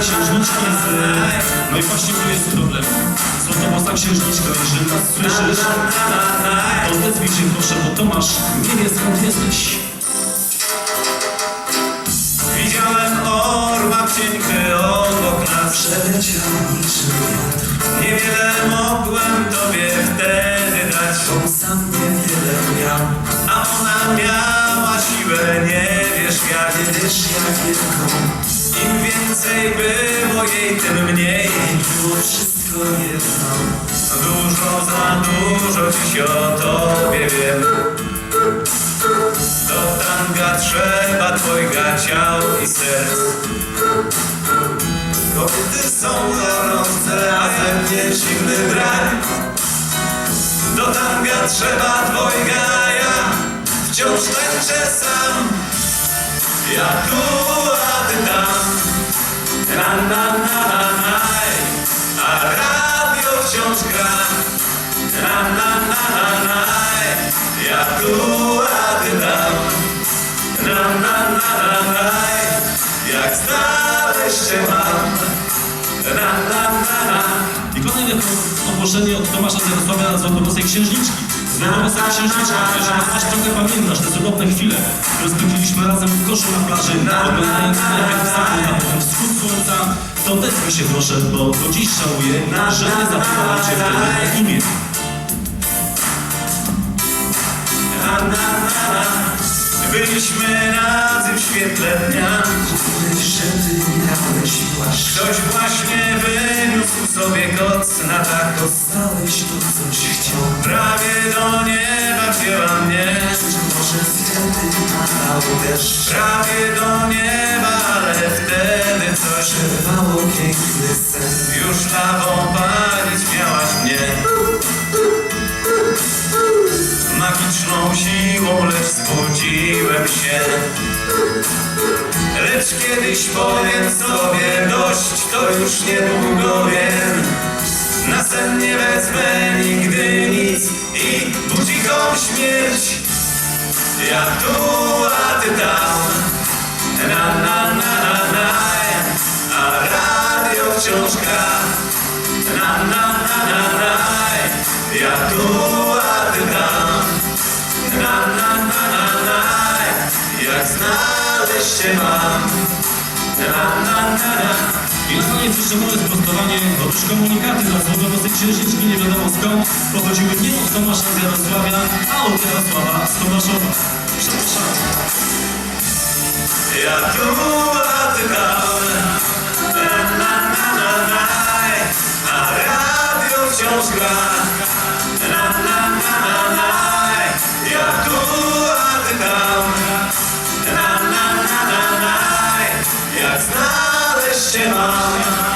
księżniczki z... No i właśnie tu jest problem. Złotowłosa księżniczko, jeżeli nas słyszysz, to odezwij się proszę, bo Tomasz nie wie skąd jesteś. Widziałem orła cienkę obok nas Przeleciał niczym wiatr Niewiele mogłem tobie wtedy dać On sam niewiele miał A ona miała siłę, nie wiesz jak wiesz jak wielką Im więcej było jej, tym mniej. Było wszystko jedno Dużo za dużo dziś o tobie wiem. Do tanga trzeba dwojga ciał i serc. Kobiety są gorące, a ze mnie zimny brak. Do tanga trzeba dwojga, a ja wciąż tańczę sam. Ja tu, Na na na na na A radio wciąż gra Na na na na na Ja tu, a ty tam Na na na na na Jak znaleźć cię mam Na na na na I kolejne ogłoszenie od Tomasza z Jarosławia Złotowłosej Księżniczki. Złotowłosa Księżniczka, jeżeli coś trochę pamiętasz, te cudowne chwile, które spędziliśmy razem w koszu na plaży, oglądając najpierw zachód, a potem wschód słońca, to odezwij się proszę, bo do dziś żałuję, że nie zapytałem cię wtedy imię. Na na na na Byliśmy na tym świetle dnia. Mówiłeś, że ty miałeś płaszcz Ktoś właśnie wyniósł sobie koc na dach Dostałeś tu coś chciał. Prawie do nieba wzięła mnie. Być może wtedy padał deszcz Prawie do nieba, ale wtedy coś Przerwało piękny sen. Już lawą palić miałaś mnie. Magiczną siłą, lecz zbudziłem się. Lecz kiedyś powiem sobie dość, to już niedługo wiem. Na sen nie wezmę nigdy nic i budzichą śmierć. Ja tu, a ty tam wciąż gra Na na na na na Ja tu, a ty Na na na na na Jak znaleźć cię mam Na na na na I na jeszcze małe sprostowanie. Otóż komunikaty dla Złotowłosej Księżniczki nie wiadomo skąd pochodziły nie od Tomasza z Jarosławia, a od Jarosława z Tomaszowa. Przepraszam. Ja tu, a Na